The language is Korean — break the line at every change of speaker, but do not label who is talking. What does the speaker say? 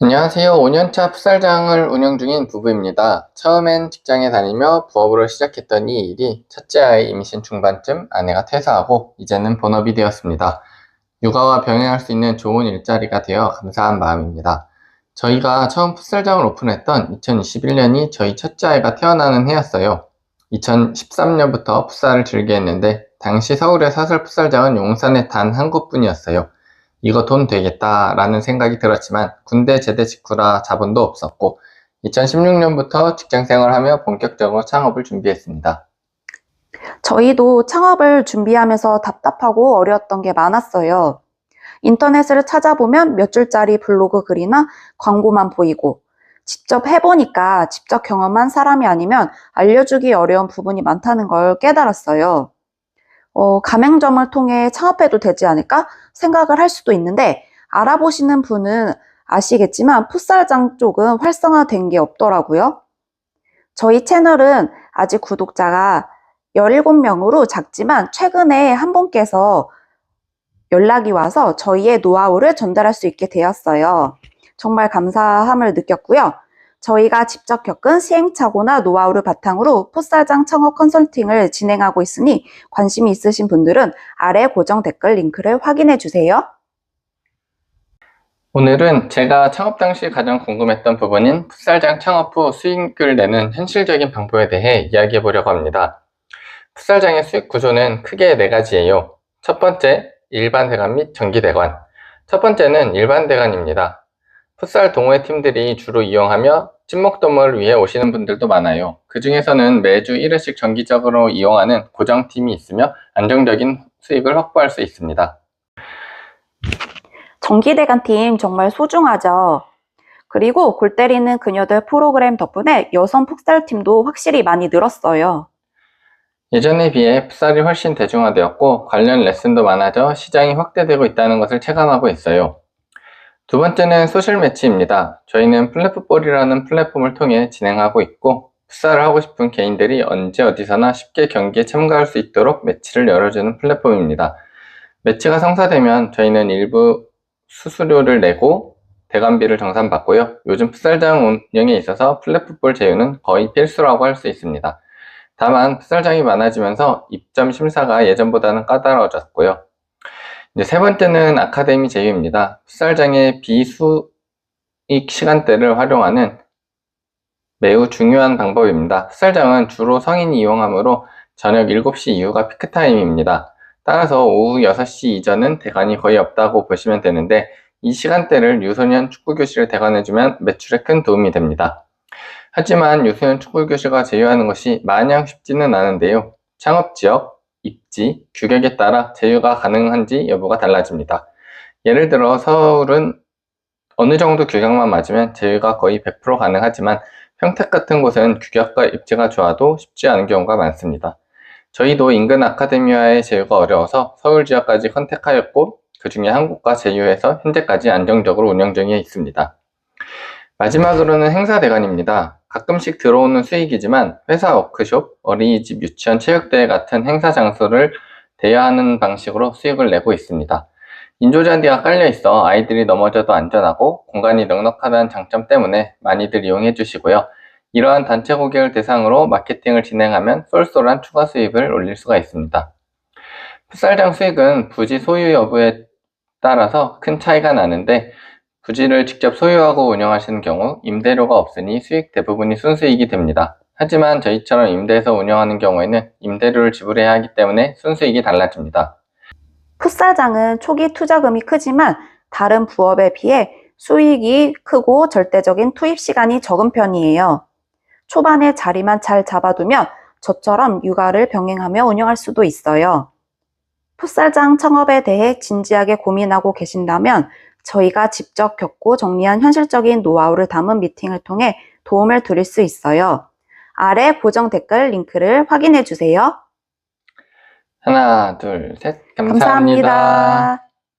안녕하세요. 5년차 풋살장을 운영 중인 부부입니다. 처음엔 직장에 다니며 부업으로 시작했던 이 일이 첫째 아이 임신 중반쯤 아내가 퇴사하고 이제는 본업이 되었습니다. 육아와 병행할 수 있는 좋은 일자리가 되어 감사한 마음입니다. 저희가 처음 풋살장을 오픈했던 2021년이 저희 첫째 아이가 태어나는 해였어요. 2013년부터 풋살을 즐겨 했는데 당시 서울의 사설 풋살장은 용산에 단 한 곳뿐이었어요. 이거 돈 되겠다라는 생각이 들었지만 군대 제대 직후라 자본도 없었고 2016년부터 직장 생활하며 본격적으로 창업을 준비했습니다.
저희도 창업을 준비하면서 답답하고 어려웠던 게 많았어요. 인터넷을 찾아보면 몇 줄짜리 블로그 글이나 광고만 보이고 직접 해보니까 직접 경험한 사람이 아니면 알려주기 어려운 부분이 많다는 걸 깨달았어요. 어, 가맹점을 통해 창업해도 되지 않을까 생각을 할 수도 있는데 알아보시는 분은 아시겠지만 풋살장 쪽은 활성화된 게 없더라고요. 저희 채널은 아직 구독자가 17명으로 작지만 최근에 한 분께서 연락이 와서 저희의 노하우를 전달할 수 있게 되었어요. 정말 감사함을 느꼈고요. 저희가 직접 겪은 시행착오나 노하우를 바탕으로 풋살장 창업 컨설팅을 진행하고 있으니 관심이 있으신 분들은 아래 고정 댓글 링크를 확인해 주세요.
오늘은 제가 창업 당시 가장 궁금했던 부분인 풋살장 창업 후 수익을 내는 현실적인 방법에 대해 이야기해 보려고 합니다. 풋살장의 수익 구조는 크게 네 가지예요. 첫 번째, 일반 대관 및 정기 대관. 첫 번째는 일반 대관입니다. 풋살 동호회 팀들이 주로 이용하며 친목도모를 위해 오시는 분들도 많아요. 그 중에서는 매주 1회씩 정기적으로 이용하는 고정팀이 있으며 안정적인 수익을 확보할 수 있습니다.
정기대관 팀 정말 소중하죠. 그리고 골 때리는 그녀들 프로그램 덕분에 여성 풋살 팀도 확실히 많이 늘었어요.
예전에 비해 풋살이 훨씬 대중화되었고 관련 레슨도 많아져 시장이 확대되고 있다는 것을 체감하고 있어요. 두 번째는 소셜 매치입니다. 저희는 플랫풋볼이라는 플랫폼을 통해 진행하고 있고 풋살을 하고 싶은 개인들이 언제 어디서나 쉽게 경기에 참가할 수 있도록 매치를 열어주는 플랫폼입니다. 매치가 성사되면 저희는 일부 수수료를 내고 대관비를 정산받고요. 요즘 풋살장 운영에 있어서 플랫풋볼 제휴는 거의 필수라고 할 수 있습니다. 다만 풋살장이 많아지면서 입점 심사가 예전보다는 까다로워졌고요. 이제 세 번째는 아카데미 제휴입니다. 풋살장의 비수익 시간대를 활용하는 매우 중요한 방법입니다. 풋살장은 주로 성인이 이용하므로 저녁 7시 이후가 피크타임입니다. 따라서 오후 6시 이전은 대관이 거의 없다고 보시면 되는데 이 시간대를 유소년 축구교실을 대관해주면 매출에 큰 도움이 됩니다. 하지만 유소년 축구교실과 제휴하는 것이 마냥 쉽지는 않은데요. 창업지역, 입지, 규격에 따라 제휴가 가능한지 여부가 달라집니다. 예를 들어 서울은 어느 정도 규격만 맞으면 제휴가 거의 100% 가능하지만 평택 같은 곳은 규격과 입지가 좋아도 쉽지 않은 경우가 많습니다. 저희도 인근 아카데미와의 제휴가 어려워서 서울 지역까지 컨택하였고 그 중에 한 곳과 제휴해서 현재까지 안정적으로 운영 중에 있습니다. 마지막으로는 행사 대관입니다. 가끔씩 들어오는 수익이지만 회사 워크숍, 어린이집, 유치원, 체육대회 같은 행사 장소를 대여하는 방식으로 수익을 내고 있습니다. 인조잔디가 깔려 있어 아이들이 넘어져도 안전하고 공간이 넉넉하다는 장점 때문에 많이들 이용해 주시고요. 이러한 단체 고객을 대상으로 마케팅을 진행하면 쏠쏠한 추가 수입을 올릴 수가 있습니다. 풋살장 수익은 부지 소유 여부에 따라서 큰 차이가 나는데 부지를 직접 소유하고 운영하시는 경우 임대료가 없으니 수익 대부분이 순수익이 됩니다. 하지만 저희처럼 임대해서 운영하는 경우에는 임대료를 지불해야 하기 때문에 순수익이 달라집니다.
풋살장은 초기 투자금이 크지만 다른 부업에 비해 수익이 크고 절대적인 투입 시간이 적은 편이에요. 초반에 자리만 잘 잡아두면 저처럼 육아를 병행하며 운영할 수도 있어요. 풋살장 창업에 대해 진지하게 고민하고 계신다면 저희가 직접 겪고 정리한 현실적인 노하우를 담은 미팅을 통해 도움을 드릴 수 있어요. 아래 고정 댓글 링크를 확인해 주세요.
하나, 둘, 셋. 감사합니다.
감사합니다.